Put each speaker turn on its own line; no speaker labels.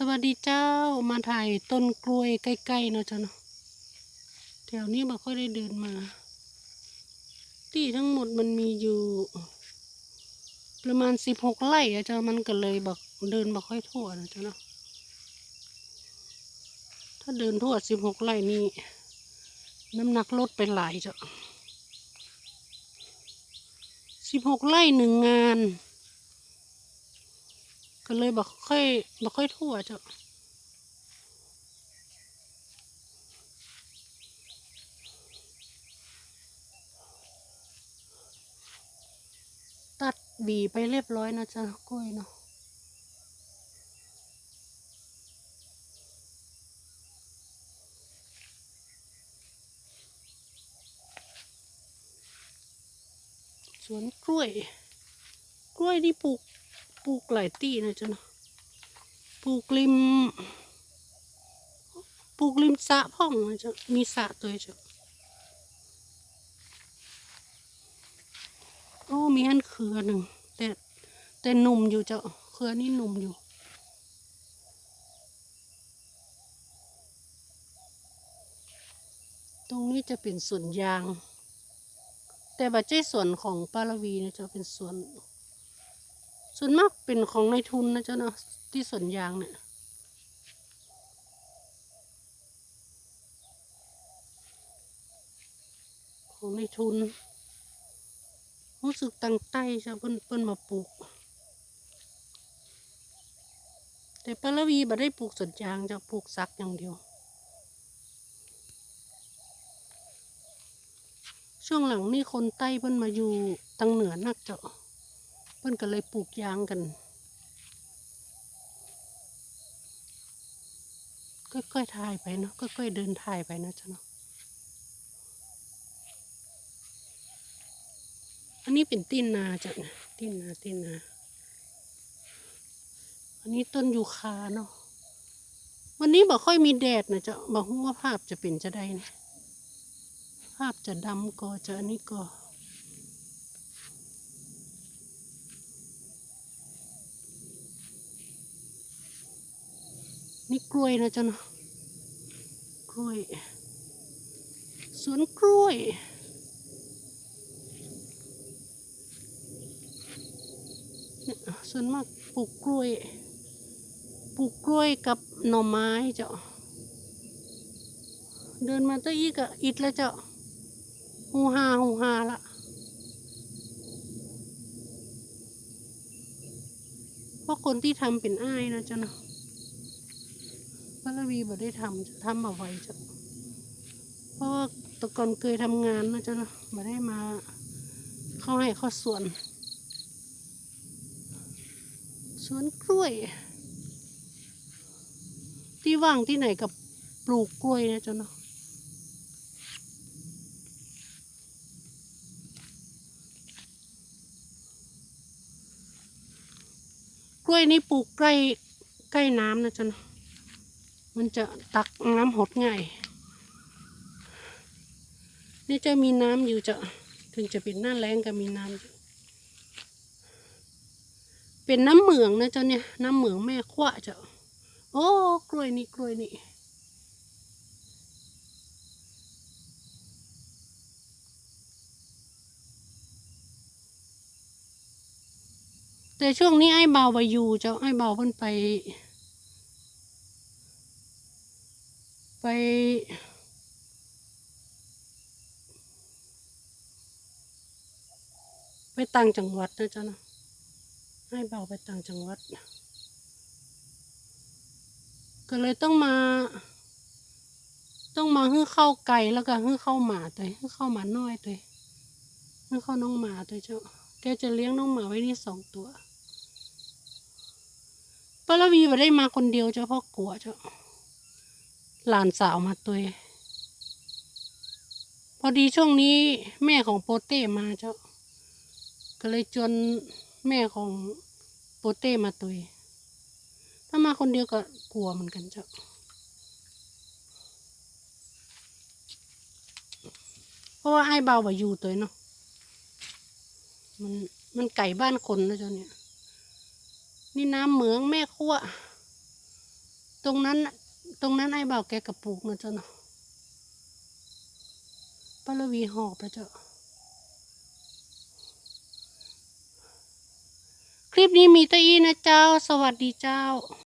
สวัสดีเจ้ามาถ่ายต้นกล้วยใกล้ๆเนาะเจ้าเนาะแถวนี้บ่ค่อยได้เดินมา ที่ทั้งหมดมันมีอยู่ ประมาณสิบหกไร่อะเจ้ามันก็เลยบอกเดินบ่ค่อยทั่วนะเจ้าเนาะถ้าเดินทั่วสิบหกไร่นี่น้ำหนักลดไปหลายเจ้าสิบหกไร่หนึ่งงาน ก็เลยบอกค่อยบอกค่อยทั่วเจ้าตัดบีไปเรียบร้อยนะจ๊ะกล้วยเนาะสวนกล้วย กล้วยที่ปลูก ปลูกหลายตีนะจ๊ะเนาะปลูกริมปลูกริมสระพ่องนะจ๊ะมีสระตัวจ๊ะโอ้มีอันเครือหนึ่งแต่แต่หนุ่มอยู่เจ้าเครือนี่หนุ่มอยู่ตรงนี้จะเป็นสวนยาง แต่บัจเจสวนของปาราวีนะจะเป็นสวน ส่วนมากเป็นของในทุนนะเจ๊ะเนาะที่สวนยางเนี่ยของในทุน รู้สึกตังใต้จะเปิ้นเปิ้นมาปลูก แต่ปาราวีบ่ได้ปลูกสวนยางจะปลูกซักอย่างเดียว ช่วงหลังนี่คนใต้เพิ่นมาอยู่ทางเหนือนักเจ้า เพิ่นก็เลยปลูกยางกัน ค่อยๆถ่ายไปเนาะค่อยๆเดินถ่ายไปนะจ๊ะเนาะอันนี้เป็นตีนนาจ้ะนะตีนนาตีนนาอันนี้ต้นยูคาเนาะวันนี้บ่ค่อยมีแดดนะจ๊ะบ่ฮู้ว่าภาพจะเป็นจะได้นะภาพจะดำก็จะอันนี้ก็ นี่กล้วยนะจ๊ะเนาะกล้วย สวนกล้วยส่วนมากปลูกกล้วย ปลูกกล้วยกับหน่อไม้เจ้า เดินมาตั้งอีกอะอิดแล้วเจ้าหูฮาหูฮาละเพราะคนที่ทำเป็นอ้ายนะเจ้าเนาะ พระวีบ่ได้ทำจะทำเอาไว้จ้ะเพราะว่าตะก่อนเคยทำงานนะเจ้าเนาะบ่ได้มาเข้าให้เข้าสวนสวนกล้วย ที่ว่างที่ไหนกับปลูกกล้วยนะเจ้าเนาะกล้วยนี่ปลูกใกล้ใกล้น้ำนะจ๊ะเนอะ มันจะตักน้ำหดง่าย นี่จะมีน้ำอยู่จะถึงจะเป็นหน้าแรงก็มีน้ำอยู่เป็นน้ำเหมืองนะเจ๊ะเนี่ย น้ำเหมืองแม่ขวะจ้ะโอ้กล้วยนี่กล้วยนี่แต่ช่วงนี้ไอ้เบาไปอยู่เจ้าไอ้เบาเพิ่นไป ไป ไปต่างจังหวัดนะเจ้านะไอ้เบาไปต่างจังหวัด ก็เลยต้องมา ต้องมาฮื้อเข้าไก่แล้วก็ฮื้อเข้าหมาตัวฮื้อเข้าหมาน้อยตัวฮื้อเข้าน้องหมาตัวเจ้า แกจะเลี้ยงน้องหมาไว้นี่สองตัวปาราวีมาได้มาคนเดียวเจ้าเพราะกลัวเจ้า หลานสาวมาตัว พอดีช่วงนี้แม่ของโปเต้มาเจ้า ก็เลยจวนแม่ของโปเต้มาตัว ถ้ามาคนเดียวก็กลัวเหมือนกันเจ้าเพราะว่าไอ้เบาบ่อยู่ตัวเนาะ มันมันไก่บ้านคนนะเจ้าเนี่ย นี่น้ำเหมืองแม่ขั้ว ตรงนั้น ตรงนั้นไอ้บ่าวแกกระปลูกนะเจ้าเนาะปาวีหอบนะเจ้าคลิปนี้มีแตะอีนะเจ้า สวัสดีเจ้า